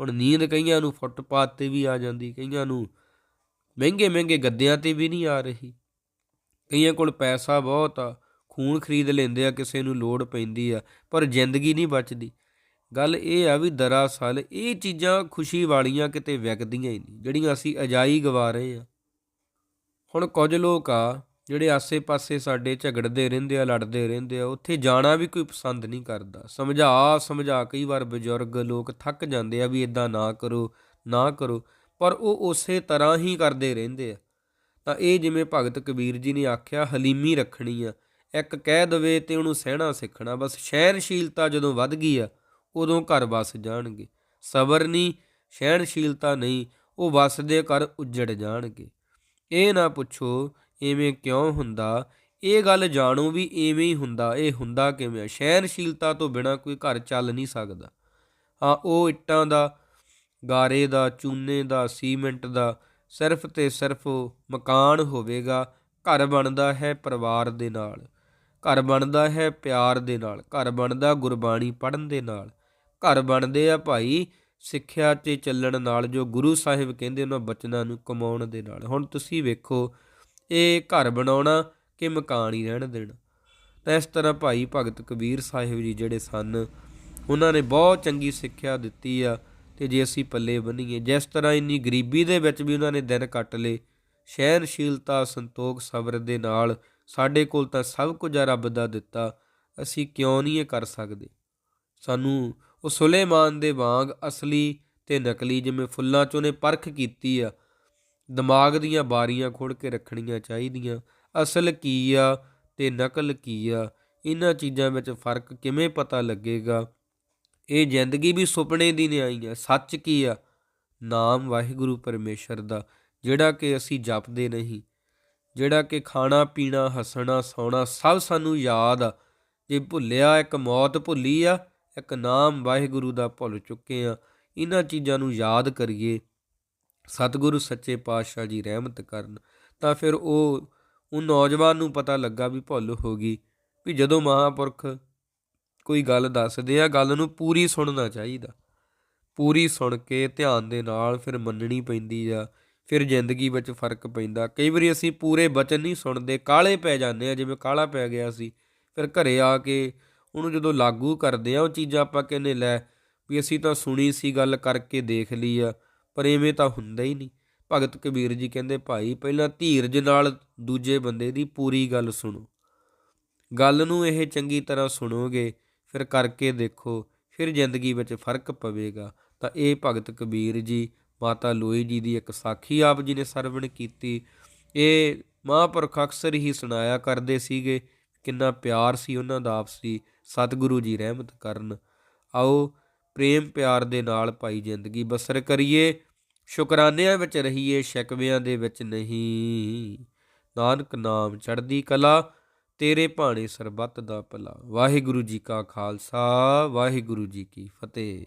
Speaker 1: ਹੁਣ ਨੀਂਦ ਕਈਆਂ ਨੂੰ ਫੁੱਟਪਾਥ ਤੇ ਵੀ ਆ ਜਾਂਦੀ, ਕਈਆਂ ਨੂੰ ਮਹਿੰਗੇ ਮਹਿੰਗੇ ਗੱਦਿਆਂ ਤੇ ਵੀ ਨਹੀਂ ਆ ਰਹੀ। ਕਈਆਂ ਕੋਲ ਪੈਸਾ ਬਹੁਤ ਆ, ਖੂਨ ਖਰੀਦ ਲੈਂਦੇ ਆ, ਕਿਸੇ ਨੂੰ ਲੋੜ ਪੈਂਦੀ ਆ, ਪਰ ਜ਼ਿੰਦਗੀ ਨਹੀਂ ਬਚਦੀ। ਗੱਲ ਇਹ ਆ ਵੀ ਦਰਅਸਲ ਇਹ ਚੀਜ਼ਾਂ ਖੁਸ਼ੀ ਵਾਲੀਆਂ ਕਿਤੇ ਵਿਕਦੀਆਂ ਹੀ ਨਹੀਂ, ਜਿਹੜੀਆਂ ਅਸੀਂ ਅਜਾਈ ਗਵਾ ਰਹੇ ਆ ਹੁਣ ਕੁਝ ਲੋਕ ਆ, ਜਿਹੜੇ ਆਸੇ-ਪਾਸੇ ਸਾਡੇ ਝਗੜਦੇ ਰਹਿੰਦੇ ਆ, ਲੜਦੇ ਰਹਿੰਦੇ ਆ, ਉੱਥੇ ਜਾਣਾ ਵੀ ਕੋਈ ਪਸੰਦ ਨਹੀਂ ਕਰਦਾ। ਸਮਝਾ ਸਮਝਾ, ਕਈ ਵਾਰ ਬਜ਼ੁਰਗ ਲੋਕ ਥੱਕ ਜਾਂਦੇ ਆ ਵੀ ਇਦਾਂ ਨਾ ਕਰੋ ਨਾ ਕਰੋ, ਪਰ ਉਹ ਉਸੇ ਤਰ੍ਹਾਂ ਹੀ ਕਰਦੇ ਰਹਿੰਦੇ ਆ। ਤਾਂ ਇਹ ਜਿਵੇਂ ਭਗਤ ਕਬੀਰ ਜੀ ਨੇ ਆਖਿਆ, ਹਲੀਮੀ ਰੱਖਣੀ ਆ। ਇੱਕ ਕਹਿ ਦਵੇ ਤੇ ਉਹਨੂੰ ਸਹਿਣਾ ਸਿੱਖਣਾ, ਬਸ ਸ਼ਹਿਨਸ਼ੀਲਤਾ ਜਦੋਂ ਵੱਧ ਗਈ ਆ ਉਦੋਂ ਘਰ ਵਸ ਜਾਣਗੇ। ਸਬਰ ਨਹੀਂ, ਸਹਿਣਸ਼ੀਲਤਾ ਨਹੀਂ, ਉਹ ਵਸਦੇ ਘਰ ਉੱਜੜ ਜਾਣਗੇ। ਇਹ ਨਾ ਪੁੱਛੋ ਐਵੇਂ ਕਿਉਂ ਹੁੰਦਾ? ਇਹ ਗੱਲ ਜਾਣੋ ਵੀ ਐਵੇਂ ਹੀ ਹੁੰਦਾ, ਇਹ ਹੁੰਦਾ ਕਿਵੇਂ ਸਹਿਣਸ਼ੀਲਤਾ ਤੋਂ ਬਿਨਾ ਕੋਈ ਘਰ ਚੱਲ ਨਹੀਂ ਸਕਦਾ। ਹਾਂ, ਉਹ ਇੱਟਾਂ ਦਾ, ਗਾਰੇ ਦਾ, ਚੂਨੇ ਦਾ, ਸੀਮੈਂਟ ਦਾ, ਸਿਰਫ ਤੇ ਸਿਰਫ ਮਕਾਨ ਹੋਵੇਗਾ। ਘਰ ਬਣਦਾ ਹੈ ਪਰਿਵਾਰ ਦੇ ਨਾਲ। ਘਰ ਬਣਦਾ ਹੈ ਪਿਆਰ ਦੇ ਨਾਲ। ਘਰ ਬਣਦਾ ਗੁਰਬਾਣੀ ਪੜ੍ਹਨ ਦੇ ਨਾਲ। ਘਰ ਬਣਦੇ ਆ ਭਾਈ, ਸਿੱਖਿਆ 'ਤੇ ਚੱਲਣ ਨਾਲ ਜੋ ਗੁਰੂ ਸਾਹਿਬ ਕਹਿੰਦੇ ਉਹਨਾਂ ਬਚਨਾਂ ਨੂੰ ਕਮਾਉਣ ਦੇ ਨਾਲ। ਹੁਣ ਤੁਸੀਂ ਵੇਖੋ, ਇਹ ਘਰ ਬਣਾਉਣਾ ਕਿ ਮਕਾਨ ਹੀ ਰਹਿਣ ਦੇਣਾ। ਤਾਂ ਇਸ ਤਰ੍ਹਾਂ ਭਾਈ ਭਗਤ ਕਬੀਰ ਸਾਹਿਬ ਜੀ ਜਿਹੜੇ ਸਨ, ਉਹਨਾਂ ਨੇ ਬਹੁਤ ਚੰਗੀ ਸਿੱਖਿਆ ਦਿੱਤੀ ਆ ਤੇ ਜੇ ਅਸੀਂ ਪੱਲੇ ਬੰਨੀਏ, ਜਿਸ ਤਰ੍ਹਾਂ ਇੰਨੀ ਗਰੀਬੀ ਦੇ ਵਿੱਚ ਵੀ ਉਹਨਾਂ ਨੇ ਦਿਨ ਕੱਟ ਲਏ ਸ਼ਹਿਨਸ਼ੀਲਤਾ ਸੰਤੋਖ, ਸਬਰ ਦੇ ਨਾਲ ਸਾਡੇ ਕੋਲ ਤਾਂ ਸਭ ਕੁਝ ਆ ਰੱਬ ਦਾ ਦਿੱਤਾ, ਅਸੀਂ ਕਿਉਂ ਨਹੀਂ ਇਹ ਕਰ ਸਕਦੇ? ਸਾਨੂੰ ਉਹ ਸੁਲੇਮਾਨ ਦੇ ਵਾਂਗ ਅਸਲੀ ਤੇ ਨਕਲੀ ਜਿਵੇਂ ਫੁੱਲਾਂ 'ਚ ਉਹਨੇ ਪਰਖ ਕੀਤੀ ਆ। ਦਿਮਾਗ ਦੀਆਂ ਬਾਰੀਆਂ ਖੋਲ ਕੇ ਰੱਖਣੀਆਂ ਚਾਹੀਦੀਆਂ। ਅਸਲ ਕੀ ਆ ਤੇ ਨਕਲ ਕੀ ਆ ਇਹਨਾਂ ਚੀਜ਼ਾਂ ਵਿੱਚ ਫ਼ਰਕ ਕਿਵੇਂ ਪਤਾ ਲੱਗੇਗਾ? ਇਹ ਜ਼ਿੰਦਗੀ ਵੀ ਸੁਪਨੇ ਦੀ ਨਿਆਈ ਆ, ਸੱਚ ਕੀ ਆ? ਨਾਮ ਵਾਹਿਗੁਰੂ ਪਰਮੇਸ਼ਰ ਦਾ, ਜਿਹੜਾ ਕਿ ਅਸੀਂ ਜਪਦੇ ਨਹੀਂ। ਜਿਹੜਾ ਕਿ ਖਾਣਾ, ਪੀਣਾ, ਹੱਸਣਾ, ਸੌਣਾ ਸਭ ਸਾਨੂੰ ਯਾਦ ਆ। ਜੇ ਭੁੱਲਿਆ, ਇੱਕ ਮੌਤ ਭੁੱਲੀ ਆ ਇੱਕ ਨਾਮ ਵਾਹਿਗੁਰੂ ਦਾ ਭੁੱਲ ਚੁੱਕੇ ਆ ਇਹਨਾਂ ਚੀਜ਼ਾਂ ਨੂੰ ਯਾਦ ਕਰੀਏ। ਸਤਿਗੁਰੂ ਸੱਚੇ ਪਾਤਸ਼ਾਹ ਜੀ ਰਹਿਮਤ ਕਰਨ ਤਾਂ ਫਿਰ ਉਹ ਉਹ ਨੌਜਵਾਨ ਨੂੰ ਪਤਾ ਲੱਗਾ ਵੀ ਭੁੱਲ ਹੋ ਗਈ। ਵੀ ਜਦੋਂ ਮਹਾਪੁਰਖ ਕੋਈ ਗੱਲ ਦੱਸਦੇ ਆ, ਗੱਲ ਨੂੰ ਪੂਰੀ ਸੁਣਨਾ ਚਾਹੀਦਾ। ਪੂਰੀ ਸੁਣ ਕੇ ਧਿਆਨ ਦੇ ਨਾਲ ਫਿਰ ਮੰਨਣੀ ਪੈਂਦੀ ਆ। ਫਿਰ ਜ਼ਿੰਦਗੀ ਵਿੱਚ ਫ਼ਰਕ ਪੈਂਦਾ। ਕਈ ਵਾਰੀ ਅਸੀਂ ਪੂਰੇ ਬਚਨ ਨਹੀਂ ਸੁਣਦੇ। ਕਾਲੇ ਪੈ ਜਾਂਦੇ ਆ, ਜਿਵੇਂ ਕਾਲਾ ਪੈ ਗਿਆ ਸੀ। ਫਿਰ ਘਰੇ ਆ ਕੇ ਉਹਨੂੰ ਜਦੋਂ ਲਾਗੂ ਕਰਦੇ ਆ, ਉਹ ਚੀਜ਼ਾਂ ਆਪਾਂ ਕਹਿੰਦੇ ਲੈ ਵੀ ਅਸੀਂ ਤਾਂ ਸੁਣੀ ਸੀ ਗੱਲ ਕਰਕੇ ਦੇਖ ਲਈ ਆ, ਪਰ ਐਵੇਂ ਤਾਂ ਹੁੰਦਾ ਹੀ ਨਹੀਂ। ਭਗਤ ਕਬੀਰ ਜੀ ਕਹਿੰਦੇ, ਭਾਈ, ਪਹਿਲਾਂ ਧੀਰਜ ਨਾਲ ਦੂਜੇ ਬੰਦੇ ਦੀ ਪੂਰੀ ਗੱਲ ਸੁਣੋ। ਗੱਲ ਨੂੰ ਇਹ ਚੰਗੀ ਤਰ੍ਹਾਂ ਸੁਣੋਗੇ, ਫਿਰ ਕਰਕੇ ਦੇਖੋ, ਫਿਰ ਜ਼ਿੰਦਗੀ ਵਿੱਚ ਫ਼ਰਕ ਪਵੇਗਾ। ਤਾਂ ਇਹ ਭਗਤ ਕਬੀਰ ਜੀ, ਮਾਤਾ ਲੋਈ ਜੀ ਦੀ ਇੱਕ ਸਾਖੀ ਆਪ ਜੀ ਨੇ ਸਰਵਣ ਕੀਤੀ। ਇਹ ਮਹਾਂਪੁਰਖ ਅਕਸਰ ਹੀ ਸੁਣਾਇਆ ਕਰਦੇ ਸੀਗੇ, ਕਿੰਨਾ ਪਿਆਰ ਸੀ ਉਹਨਾਂ ਦਾ ਆਪਸੀ। ਸਤਿਗੁਰੂ ਜੀ ਰਹਿਮਤ ਕਰਨ। ਆਓ ਪ੍ਰੇਮ ਪਿਆਰ ਦੇ ਨਾਲ ਭਾਈ ਜ਼ਿੰਦਗੀ ਬਸਰ ਕਰੀਏ। ਸ਼ੁਕਰਾਨਿਆਂ ਵਿੱਚ ਰਹੀਏ, ਸ਼ਿਕਵਿਆਂ ਦੇ ਵਿੱਚ ਨਹੀਂ। ਨਾਨਕ ਨਾਮ ਚੜ੍ਹਦੀ ਕਲਾ, ਤੇਰੇ ਭਾਣੇ ਸਰਬੱਤ ਦਾ ਭਲਾ। ਵਾਹਿਗੁਰੂ ਜੀ ਕਾ ਖਾਲਸਾ, ਵਾਹਿਗੁਰੂ ਜੀ ਕੀ ਫਤਿਹ।